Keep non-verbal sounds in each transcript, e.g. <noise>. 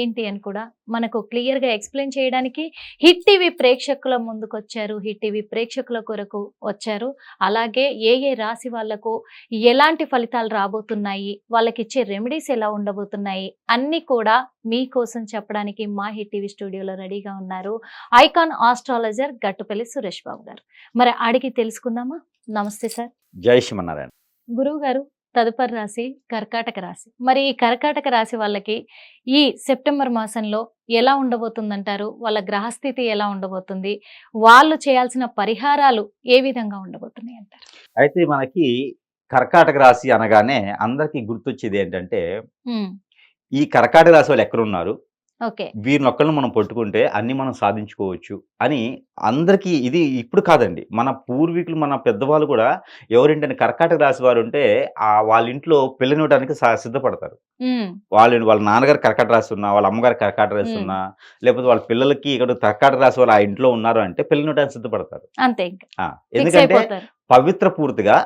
ఏంటి అని కూడా మనకు క్లియర్గా ఎక్స్ప్లెయిన్ చేయడానికి హిట్ టీవీ ప్రేక్షకుల ముందుకు వచ్చారు హిట్ టీవీ ప్రేక్షకుల కొరకు వచ్చారు. అలాగే ఏ ఏ రాశి వాళ్ళకు ఎలాంటి ఫలితాలు రాబోతున్నాయి? వాళ్ళకి ఇచ్చే రెమెడీస్ ఎలా ఉండబోతున్నాయి? అన్ని కూడా మీకోసం చెప్పడానికి మా హిట్ టీవీ స్టూడియోలో రెడీగా ఉన్నారు. Icon astrologer Gattupalli Suresh Babu garu. మరి అడిగి తెలుసుకుందామా? నమస్తే సార్. జై శ్రీమన్నారాయణ. గురువు గారు తదుపరి రాశి కర్కాటక రాశి. మరి ఈ కర్కాటక రాశి వాళ్ళకి ఈ సెప్టెంబర్ మాసంలో ఎలా ఉండబోతుందంటారు? వాళ్ళ గ్రహస్థితి ఎలా ఉండబోతుంది? వాళ్ళు చేయాల్సిన పరిహారాలు ఏ విధంగా ఉండబోతున్నాయి అంటారు? అయితే మనకి కర్కాటక రాశి అనగానే అందరికీ గుర్తొచ్చేది ఏంటంటే ఈ కర్కాటక రాశి వాళ్ళు ఎక్కడున్నారు? వీరిని ఒక్కళ్ళు మనం పట్టుకుంటే అన్ని మనం సాధించుకోవచ్చు అని అందరికీ ఇది ఇప్పుడు కాదండి. మన పూర్వీకులు మన పెద్దవాళ్ళు కూడా ఎవరింటని కర్కాటక రాశి వారు ఉంటే ఆ వాళ్ళ ఇంట్లో పిల్లనివ్వడానికి సా- సిద్ధపడతారు. వాళ్ళు వాళ్ళ నాన్నగారు కర్కాటక రాశి ఉన్నా వాళ్ళ అమ్మగారు కర్కాటక రాశి మ్మ్. ఉన్నా లేకపోతే వాళ్ళ పిల్లలకి ఇక్కడ కర్కాటక రాశి వాళ్ళు ఆ ఇంట్లో ఉన్నారు అంటే పిల్లనివ్వడానికి సిద్ధపడతారు. అంతే ఎందుకంటే పవిత్ర పూర్తిగా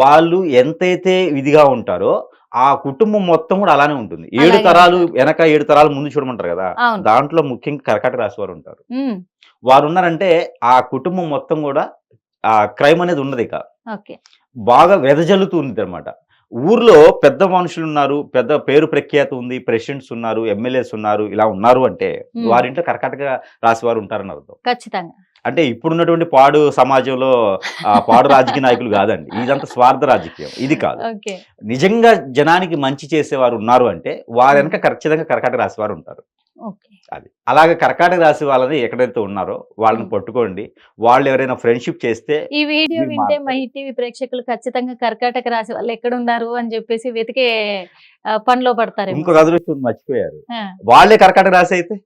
వాళ్ళు ఎంతైతే ఇదిగా ఉంటారో ఆ కుటుంబం మొత్తం కూడా అలానే ఉంటుంది. ఏడు తరాలు. వెనక ఏడు తరాలు ముందు చూడమంటారు కదా దాంట్లో ముఖ్యంగా కర్కాటక రాశి వారు ఉంటారు. వారు ఉన్నారంటే ఆ కుటుంబం మొత్తం కూడా ఆ క్రైమ్ అనేది ఉండదు ఇక. ఓకే. బాగా వెదజల్లుతూ ఉంది అనమాట ఊర్లో పెద్ద మనుషులు ఉన్నారు పెద్ద పేరు ప్రఖ్యాత ఉంది ప్రెసిడెంట్స్ ఉన్నారు ఎమ్మెల్యేస్ ఉన్నారు ఇలా ఉన్నారు అంటే వారింట్లో కర్కాటక రాశి వారు ఉంటారని అర్థం. ఖచ్చితంగా. అంటే ఇప్పుడున్నటువంటి పాడు సమాజంలో పాడు రాజకీయ నాయకులు కాదండి. ఇదంతా స్వార్థ రాజకీయం. ఇది కాదు. నిజంగా జనానికి మంచి చేసేవారు ఉన్నారు అంటే వారి వెనక ఖచ్చితంగా కర్కాటక రాశి వారు ఉంటారు. అది. అలాగే కర్కాటక రాశి వాళ్ళని ఎక్కడైతే ఉన్నారో వాళ్ళని. పట్టుకోండి. వాళ్ళు ఎవరైనా ఫ్రెండ్షిప్ చేస్తే ఈ వీడియో వింటే. మా టీవీ ప్రేక్షకులు ఖచ్చితంగా కర్కాటక రాశి వాళ్ళు ఎక్కడ ఉన్నారు అని చెప్పేసి వెతికే పనిలో పడతారు ఇంకొక అదృష్టం మర్చిపోయారు. వాళ్ళే కర్కాటక రాశి అయితే?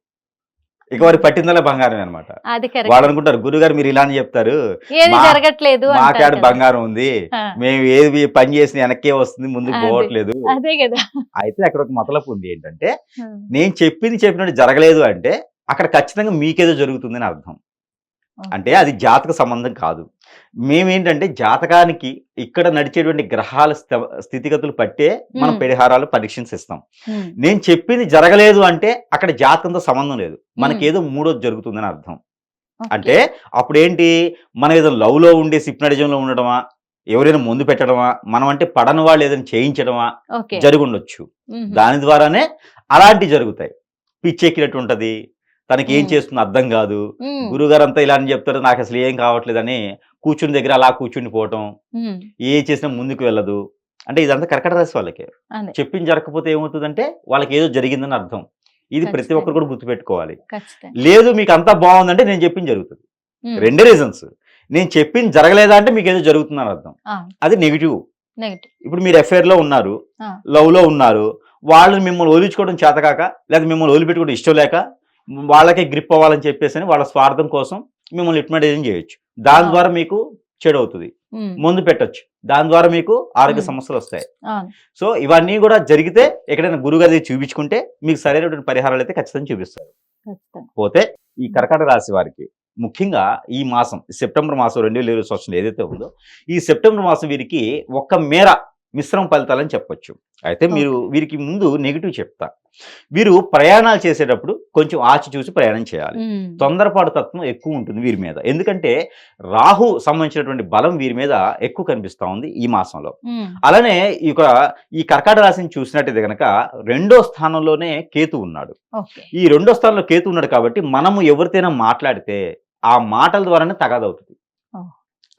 ఇక వారి పట్టిందలే బంగారం అనమాట వాళ్ళు అనుకుంటారు గురుగారు మీరు ఇలా అని చెప్తారు జరగట్లేదు కదా. బంగారం ఉంది మేము ఏది పని చేసిన వెనక్కే వస్తుంది ముందుకు. పోవట్లేదు. అదే కదా. అయితే అక్కడ ఒక మతలపు ఉంది ఏంటంటే నేను చెప్పింది చెప్పినట్టు జరగలేదు అంటే అక్కడ ఖచ్చితంగా మీకేదో జరుగుతుందని అర్థం. అంటే అది జాతక సంబంధం కాదు. మేమేంటంటే జాతకానికి ఇక్కడ నడిచేటువంటి గ్రహాల స్థ- స్థితిగతులు పట్టే మనం. పరిహారాలు పరీక్షిస్తాం నేను చెప్పింది జరగలేదు అంటే అక్కడ జాతకంతో సంబంధం లేదు. మనకి మ్మ్. ఏదో మూడోది జరుగుతుందని అర్థం. అంటే అప్పుడు ఏంటి మనం ఏదో లవ్లో ఉండే సిప్నడిజంలో ఉండడమా? ఎవరైనా ముందు పెట్టడమా? మనం అంటే పడని వాళ్ళు ఏదైనా చేయించడమా? ఓకే. జరిగి ఉండొచ్చు ఉమ్, దాని ద్వారానే అలాంటివి జరుగుతాయి. పిచ్చెక్కినట్టు ఉంటది. తనకి ఏం. చేస్తుందో అర్థం కాదు. గురుగారు అంతా ఇలా అని చెప్తారు నాకు అసలు ఏం కావట్లేదని కూర్చుని దగ్గర అలా కూర్చుని పోవటం ఏ చేసినా ముందుకు వెళ్ళదు. అంటే ఇదంతా కర్కట రాశి వాళ్ళకే. చెప్పింది జరగకపోతే ఏమవుతుందంటే వాళ్ళకి ఏదో జరిగిందని అర్థం. ఇది ప్రతి. ఒక్కరు కూడా గుర్తుపెట్టుకోవాలి. లేదు మీకు అంతా బాగుందంటే నేను చెప్పింది జరుగుతుంది. రెండే రీజన్స్ నేను చెప్పింది జరగలేదా అంటే మీకు ఏదో జరుగుతుందని అర్థం. అది నెగిటివ్ నెగటివ్ ఇప్పుడు మీరు ఎఫ్ఐఆర్లో ఉన్నారు. లవ్లో ఉన్నారు వాళ్ళు మిమ్మల్ని వదిలించుకోవడం చేతకాక లేదా మిమ్మల్ని వదిలిపెట్టుకోవడం ఇష్టం లేక వాళ్ళకే గ్రిప్ అవ్వాలని చెప్పేసి అని వాళ్ళ స్వార్థం కోసం మిమ్మల్ని ఇట్మడేజన్ చేయొచ్చు. దాని. ద్వారా మీకు చెడు అవుతుంది ముందు పెట్టొచ్చు. దాని ద్వారా మీకు ఆరోగ్య. సమస్యలు వస్తాయి. సో ఇవన్నీ కూడా జరిగితే ఎక్కడైనా గురుగారి చూపించుకుంటే మీకు సరైనటువంటి పరిహారాలు అయితే ఖచ్చితంగా చూపిస్తారు. పోతే ఈ కర్కాటక రాశి వారికి ముఖ్యంగా ఈ మాసం సెప్టెంబర్ మాసం రెండు వేల ఇరవై సంవత్సరం ఏదైతే ఉందో ఈ సెప్టెంబర్ మాసం వీరికి ఒక్క మేర మిశ్రమ ఫలితాలని చెప్పొచ్చు. అయితే మీరు వీరికి ముందు నెగిటివ్ చెప్తా. వీరు ప్రయాణాలు చేసేటప్పుడు కొంచెం ఆచి చూసి ప్రయాణం చేయాలి. తొందరపాటు తత్వం ఎక్కువ ఉంటుంది వీరి మీద. ఎందుకంటే రాహు సంబంధించినటువంటి బలం వీరి మీద ఎక్కువ కనిపిస్తా ఉంది ఈ మాసంలో. అలానే ఈ యొక్క ఈ కర్కాటక రాశిని చూసినట్టయితే కనుక రెండో స్థానంలోనే కేతు ఉన్నాడు. ఈ రెండో స్థానంలో కేతు ఉన్నాడు కాబట్టి మనము ఎవరితోనైనా మాట్లాడితే ఆ మాటల ద్వారానే తగాదవుతుంది.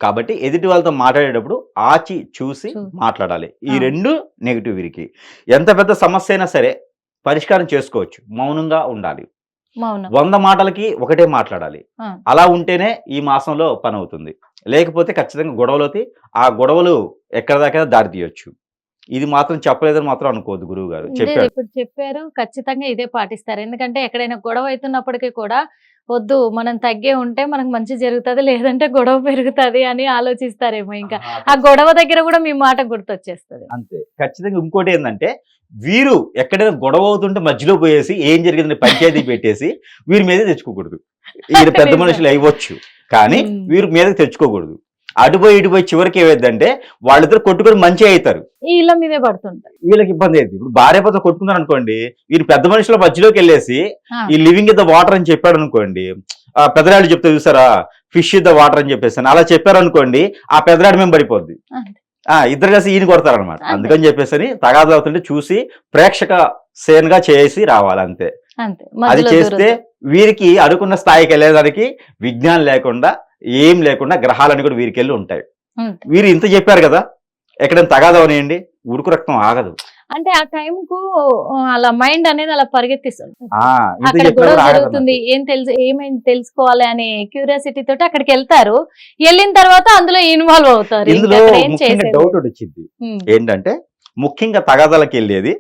కాబట్టి ఎదుటి వాళ్ళతో మాట్లాడేటప్పుడు ఆచి చూసి మాట్లాడాలి. ఈ. రెండు నెగిటివ్ వీరికి. ఎంత పెద్ద సమస్య అయినా సరే పరిష్కారం చేసుకోవచ్చు. మౌనంగా ఉండాలి. వంద మాటలకి ఒకటే మాట్లాడాలి. అలా ఉంటేనే ఈ మాసంలో పని అవుతుంది లేకపోతే ఖచ్చితంగా గొడవలవుతాయి ఆ గొడవలు ఎక్కడ దాకా దారి తీయొచ్చు. ఇది మాత్రం చెప్పలేదని మాత్రం అనుకోవద్దు గురువు గారు. చెప్పారు. ఇప్పుడు చెప్పారు ఖచ్చితంగా ఇదే పాటిస్తారు. ఎందుకంటే ఎక్కడైనా గొడవ అవుతున్నప్పటికీ కూడా వద్దు మనం తగ్గే ఉంటే మనకు మంచి జరుగుతుంది లేదంటే గొడవ పెరుగుతుంది అని ఆలోచిస్తారేమో ఇంకా. ఆ గొడవ దగ్గర కూడా మీ మాట గుర్తొచ్చేస్తుంది. అంతే. ఖచ్చితంగా ఇంకోటి ఏంటంటే వీరు ఎక్కడైనా గొడవ అవుతుంటే మధ్యలో పోయేసి ఏం జరిగిందని పంచాయతీ పెట్టేసి వీరి మీదే తెచ్చుకోకూడదు. వీరు <laughs> పెద్ద. మనుషులు అయ్యవచ్చు కానీ. వీరు మీదకి తెచ్చుకోకూడదు. అటుపోయి ఇటుపోయి చివరికి ఏమైందంటే వాళ్ళిద్దరు కొట్టుకొని మంచి అవుతారు. ఈ ఇళ్ళ మీదే పడుతుంటాయి వీళ్ళకి ఇబ్బంది అయింది. ఇప్పుడు భార్య భర్త కొట్టుకున్నారు అనుకోండి వీరు పెద్ద మనుషుల మధ్యలోకి వెళ్ళేసి. ఈ లివింగ్ ఇన్ ద వాటర్ అని చెప్పాడు అనుకోండి ఆ పెద్దరాడు చెప్తే చూసారా ఫిష్ ఇన్ ద వాటర్ అని చెప్పేసి అలా చెప్పారు అనుకోండి ఆ పెద్దరాడు మేము పడిపోద్ది. ఇద్దరు కలిసి ఈయన కొడతారనమాట. అందుకని చెప్పేసి తగాదు అవుతుంటే చూసి ప్రేక్షక సేన్గా చేసి రావాలి అంతే. అది చేస్తే. వీరికి అనుకున్న స్థాయికి వెళ్ళేదానికి విజ్ఞానం లేకుండా ఏం లేకుండా గ్రహాలన్నీ కూడా వీరికి వెళ్ళి ఉంటాయి. వీరు ఇంత చెప్పారు కదా ఎక్కడైనా తగాదవనియండి ఉడుకు రక్తం ఆగదు. అంటే ఆ టైం కు అలా మైండ్ అనేది అలా పరిగెత్తిస్తుంది. ఏం తెలుసు ఏమైంది తెలుసుకోవాలి అనే క్యూరియాసిటీ తోటి అక్కడికి వెళ్తారు. వెళ్ళిన తర్వాత అందులో ఇన్వాల్వ్ అవుతారు. ఇందులో డౌట్ వచ్చింది. ఏంటంటే ముఖ్యంగా తగాదాలకు వెళ్ళేది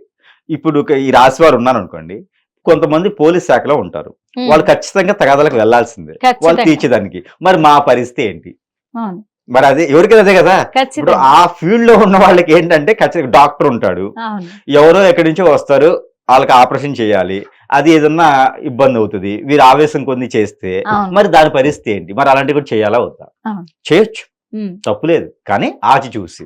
ఇప్పుడు ఈ రాశి వారు ఉన్నారు అనుకోండి కొంతమంది పోలీస్ శాఖలో ఉంటారు. వాళ్ళు ఖచ్చితంగా తగాదాలకు వెళ్ళాల్సిందే వాళ్ళు. తీర్చేదానికి. మరి మా పరిస్థితి ఏంటి? మరి అదే ఎవరికైనా అదే కదా? ఇప్పుడు ఆ ఫీల్డ్లో ఉన్న వాళ్ళకి ఏంటంటే ఖచ్చితంగా డాక్టర్ ఉంటాడు. ఎవరో ఎక్కడి నుంచో వస్తారు వాళ్ళకి ఆపరేషన్ చేయాలి. అది ఏదన్నా ఇబ్బంది అవుతుంది వీరు ఆవేశం కొన్ని చేస్తే. మరి దాని పరిస్థితి ఏంటి? మరి అలాంటివి కూడా చేయాలా వద్దా. చేయొచ్చు. తప్పులేదు కానీ ఆచి చూసి.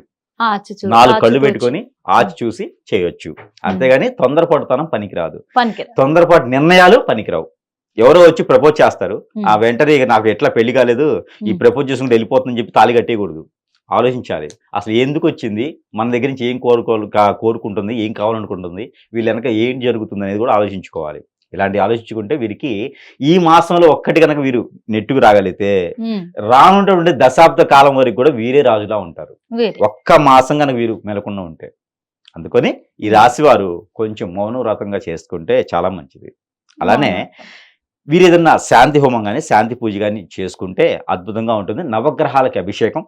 నాలుగు కళ్ళు. పెట్టుకొని ఆచి చూసి చేయొచ్చు. అంతేగాని తొందరపడుతనం పనికిరాదు. పనికిరా తొందరపాటు నిర్ణయాలు పనికిరావు. ఎవరో వచ్చి ప్రపోజ్ చేస్తారు. ఆ వెంటనే ఇక నాకు ఎట్లా పెళ్ళి కాలేదు ఈ ప్రపోజ్ చేసుకుంటే వెళ్ళిపోతుందని చెప్పి తాళి కట్టేయకూడదు. ఆలోచించాలి. అసలు ఎందుకు వచ్చింది? మన దగ్గర నుంచి ఏం కోరుకో కా- కోరుకుంటుంది ఏం కావాలనుకుంటుంది వీళ్ళ వెనక ఏం జరుగుతుంది అనేది కూడా ఆలోచించుకోవాలి. ఇలాంటి ఆలోచించుకుంటే వీరికి ఈ మాసంలో ఒక్కటి కనుక వీరు నెట్టుకు రాగలిగితే రానున్నటువంటి దశాబ్ద కాలం వరకు కూడా వీరే రాజులా ఉంటారు. ఒక్క మాసం కనుక వీరు మెలకుండా ఉంటే. అందుకని ఈ రాశి వారు కొంచెం మౌనవ్రతంగా చేసుకుంటే చాలా మంచిది. అలానే వీరు ఏదన్నా శాంతి హోమం కానీ శాంతి పూజ కానీ చేసుకుంటే అద్భుతంగా ఉంటుంది నవగ్రహాలకి అభిషేకం.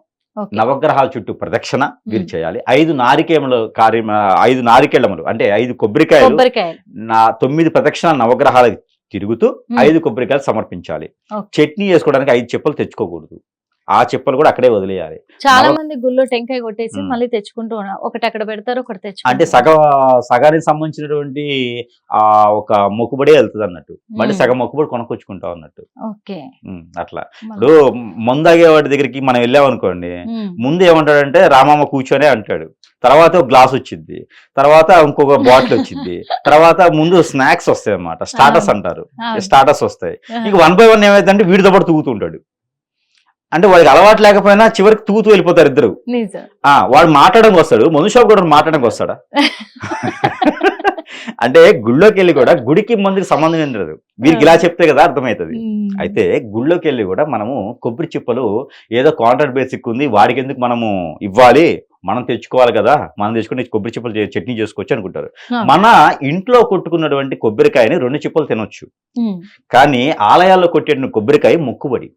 నవగ్రహాల చుట్టూ ప్రదక్షిణ వీరు. చేయాలి ఐదు నారికేములు కార్యం ఐదు నారికేళములు అంటే ఐదు కొబ్బరికాయలు నా తొమ్మిది ప్రదక్షిణ నవగ్రహాలకు తిరుగుతూ. ఐదు కొబ్బరికాయలు సమర్పించాలి. చట్నీ చేసుకోవడానికి ఐదు చెప్పులు తెచ్చుకోకూడదు ఆ చెప్పులు కూడా అక్కడే వదిలేయాలి. చాలా మంది గుళ్ళో టెంకాయ కొట్టేసి. మళ్ళీ తెచ్చుకుంటూ ఒకటి అక్కడ పెడతారు ఒకటి అంటే తెచ్చుకుంటారు సగ సగానికి సంబంధించినటువంటి ఆ ఒక మొక్కుబడే వెళ్తుంది అన్నట్టు. మళ్ళీ. సగం మొక్కుబడి కొనుక్కొచ్చుకుంటాం అన్నట్టు. ఓకే. అట్లా. ఇప్పుడు మందాగే వాడి దగ్గరికి మనం వెళ్ళామనుకోండి ముందు ఏమంటాడంటే రామమ్మ కూర్చొనే అంటాడు. తర్వాత ఒక గ్లాస్ వచ్చింది తర్వాత ఇంకొక బాటిల్ వచ్చింది తర్వాత ముందు స్నాక్స్ వస్తాయి అన్నమాట స్టార్టర్స్ అంటారు. స్టార్టర్స్ వస్తాయి. ఇక వన్ బై వన్ ఏమైందంటే వీడితో పాటు తూగుతుంటాడు అంటే వాడికి అలవాటు లేకపోయినా చివరికి తూగుతూ వెళ్ళిపోతారు ఇద్దరు. ఆ వాడు మాట్లాడడానికి వస్తాడు. మందు షాప్ కూడా మాట్లాడడానికి వస్తాడా? <laughs> అంటే గుళ్ళోకి వెళ్ళి కూడా గుడికి మందుకి సంబంధం ఏం లేదు. వీరికి ఇలా చెప్తే కదా అర్థమవుతుంది. అయితే గుళ్ళోకి వెళ్ళి కూడా మనము కొబ్బరి చిప్పలు ఏదో కాంట్రాక్ట్ బేసిక్ ఉంది వాడికి ఎందుకు మనము ఇవ్వాలి? మనం తెచ్చుకోవాలి కదా. మనం తెచ్చుకుని కొబ్బరి చిప్పలు చట్నీ చేసుకోవచ్చు అనుకుంటారు. మన ఇంట్లో కొట్టుకున్నటువంటి కొబ్బరికాయని రెండు చిప్పలు తినొచ్చు. కానీ ఆలయాల్లో కొట్టిన కొబ్బరికాయ మొక్కుబడి.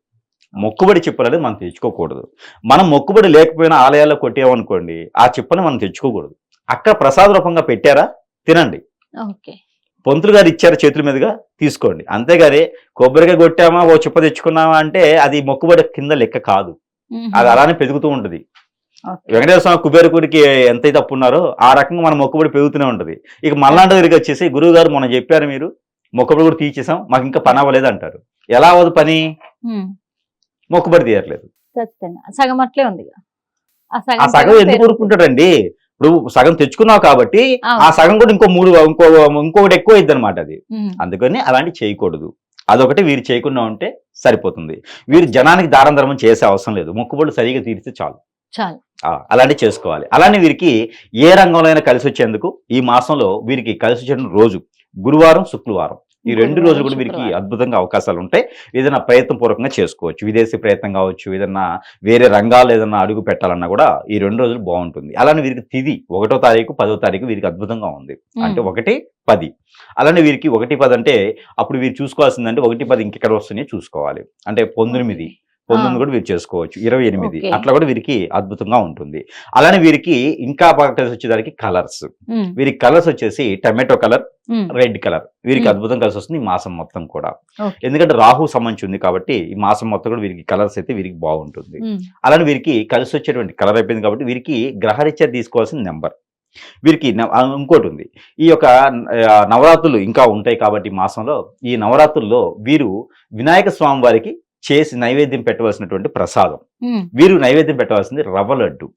మొక్కుబడి చిప్పలు అనేది మనం తెచ్చుకోకూడదు. మనం మొక్కుబడి లేకపోయినా ఆలయాల్లో కొట్టామనుకోండి ఆ చిప్పని మనం తెచ్చుకోకూడదు. అక్కడ ప్రసాద రూపంగా పెట్టారా? తినండి. ఓకే. పొంతులు గారు ఇచ్చారు చేతుల మీదుగా తీసుకోండి. అంతేగాని కొబ్బరికాయ కొట్టామా ఓ చిప్ప తెచ్చుకున్నామా అంటే అది మొక్కుబడి కింద లెక్క కాదు. అది అలానే పెరుగుతూ ఉంటుంది. వెంకటేశ్వర స్వామి కుబేరకుడికి ఎంతైతే అప్పు ఉన్నారో ఆ రకంగా మన మొక్కుబడి పెరుగుతూనే ఉంటుంది. ఇక మళ్ళాంటి దగ్గరికి వచ్చేసి గురువు గారు మనం చెప్పారు మీరు మొక్కుబడి కూడా తీసేసాం మాకు ఇంకా పని అవ్వలేదు అంటారు. ఎలా అవ్వదు పని? మొక్కుబడి తీయట్లేదు. ఖచ్చితంగా. సగం అట్లే ఉంది. ఆ సగం ఎందుకు ఊరుకుంటాడండి? ఇప్పుడు సగం తెచ్చుకున్నావు కాబట్టి. ఆ సగం కూడా ఇంకో మూడు ఇంకో ఇంకొకటి ఎక్కువ అయింది అనమాట అది అందుకని అలాంటి చేయకూడదు. అదొకటి వీరు చేయకుండా ఉంటే సరిపోతుంది. వీరు జనానికి దారం ధర్మం చేసే అవసరం లేదు. మొక్కుబడులు సరిగా తీరిస్తే చాలు. చాలు. అలాంటివి చేసుకోవాలి. అలానే వీరికి ఏ రంగంలో అయినా కలిసి వచ్చేందుకు ఈ మాసంలో వీరికి కలిసి వచ్చే రోజు గురువారం శుక్రవారం. ఈ రెండు రోజులు కూడా వీరికి. అద్భుతంగా అవకాశాలు ఉంటాయి ఏదైనా ప్రయత్నం పూర్వకంగా చేసుకోవచ్చు. విదేశీ ప్రయత్నం కావచ్చు ఏదన్నా వేరే రంగాలు ఏదన్నా అడుగు పెట్టాలన్నా కూడా ఈ రెండు రోజులు బాగుంటుంది. అలానే వీరికి తిది ఒకటో తారీఖు పదో తారీఖు వీరికి అద్భుతంగా ఉంది. అంటే ఒకటి పది. అలానే వీరికి ఒకటి పది అంటే అప్పుడు వీరు చూసుకోవాల్సిందంటే ఒకటి పది ఇంకెక్కడ వస్తున్నాయో చూసుకోవాలి. అంటే పంతొమ్మిది పంతొమ్మిది కూడా వీరు చేసుకోవచ్చు. ఇరవై ఎనిమిది. అట్లా కూడా వీరికి అద్భుతంగా ఉంటుంది. అలానే వీరికి ఇంకా బాగా కలిసి వచ్చేదానికి కలర్స్ వీరికి కలర్స్ వచ్చేసి టమాటో కలర్ రెడ్ కలర్ వీరికి. అద్భుతం కలిసి వస్తుంది ఈ మాసం మొత్తం కూడా. ఎందుకంటే రాహు సంబంధించి ఉంది కాబట్టి ఈ మాసం మొత్తం కూడా వీరికి కలర్స్ అయితే వీరికి బాగుంటుంది. అలానే వీరికి కలిసి వచ్చేటువంటి కలర్ అయిపోయింది కాబట్టి వీరికి గ్రహరీత్యా తీసుకోవాల్సిన నెంబర్. వీరికి ఇంకోటి ఉంది. ఈ యొక్క నవరాత్రులు ఇంకా ఉంటాయి కాబట్టి మాసంలో ఈ నవరాత్రుల్లో వీరు వినాయక స్వామి వారికి చేసి నైవేద్యం పెట్టవలసినటువంటి ప్రసాదం. వీరు నైవేద్యం పెట్టవలసింది రవ్వ లడ్డు.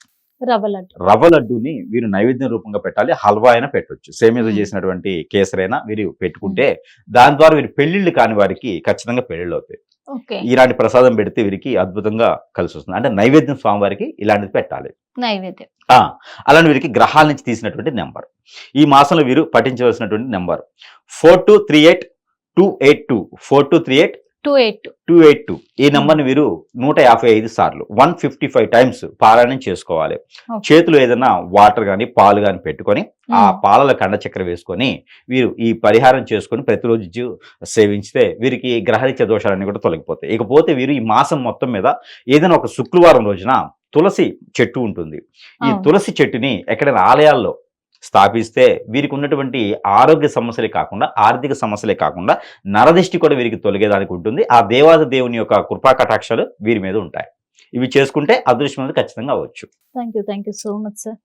రవ్వ లడ్డు. రవ్వ లడ్డూని వీరు నైవేద్యం రూపంగా పెట్టాలి హల్వా అయినా పెట్టొచ్చు. సేమియాతో. చేసినటువంటి కేసరైనా వీరు పెట్టుకుంటే దాని ద్వారా వీరు పెళ్ళిళ్ళు కాని వారికి ఖచ్చితంగా పెళ్ళిళ్ళు అవుతాయి. ఇలాంటి ప్రసాదం పెడితే వీరికి అద్భుతంగా కలిసి వస్తుంది. అంటే నైవేద్యం స్వామివారికి ఇలాంటిది పెట్టాలి. నైవేద్యం. ఆ, అలానే వీరికి గ్రహాల నుంచి తీసినటువంటి నెంబర్. ఈ మాసంలో వీరు పఠించవలసినటువంటి number. Four two three eight two eight two. Four two three eight two eight. Two eight two. ఈ నంబర్ని వీరు నూట యాభై ఐదు సార్లు వన్ ఫిఫ్టీ ఫైవ్ టైమ్స్ పారాయణం చేసుకోవాలి. చేతులు ఏదైనా వాటర్ కానీ పాలు కానీ పెట్టుకొని ఆ పాలలో కండ చక్కెర వేసుకొని వీరు ఈ పరిహారం చేసుకొని ప్రతిరోజు సేవించితే వీరికి గ్రహరీత్య దోషాలన్నీ కూడా తొలగిపోతాయి. ఇకపోతే వీరు ఈ మాసం మొత్తం మీద ఏదైనా ఒక శుక్రవారం రోజున తులసి చెట్టు ఉంటుంది. ఈ. తులసి చెట్టుని ఎక్కడైనా ఆలయాల్లో స్థాపిస్తే వీరికి ఉన్నటువంటి ఆరోగ్య సమస్యలే కాకుండా ఆర్థిక సమస్యలే కాకుండా నరదృష్టి కూడా వీరికి తొలగేదానికి ఉంటుంది. ఆ దేవాద దేవుని యొక్క కృపా కటాక్షాలు వీరి మీద ఉంటాయి. ఇవి చేసుకుంటే అదృష్టం అనేది ఖచ్చితంగా అవ్వచ్చు. Thank you thank you so much sir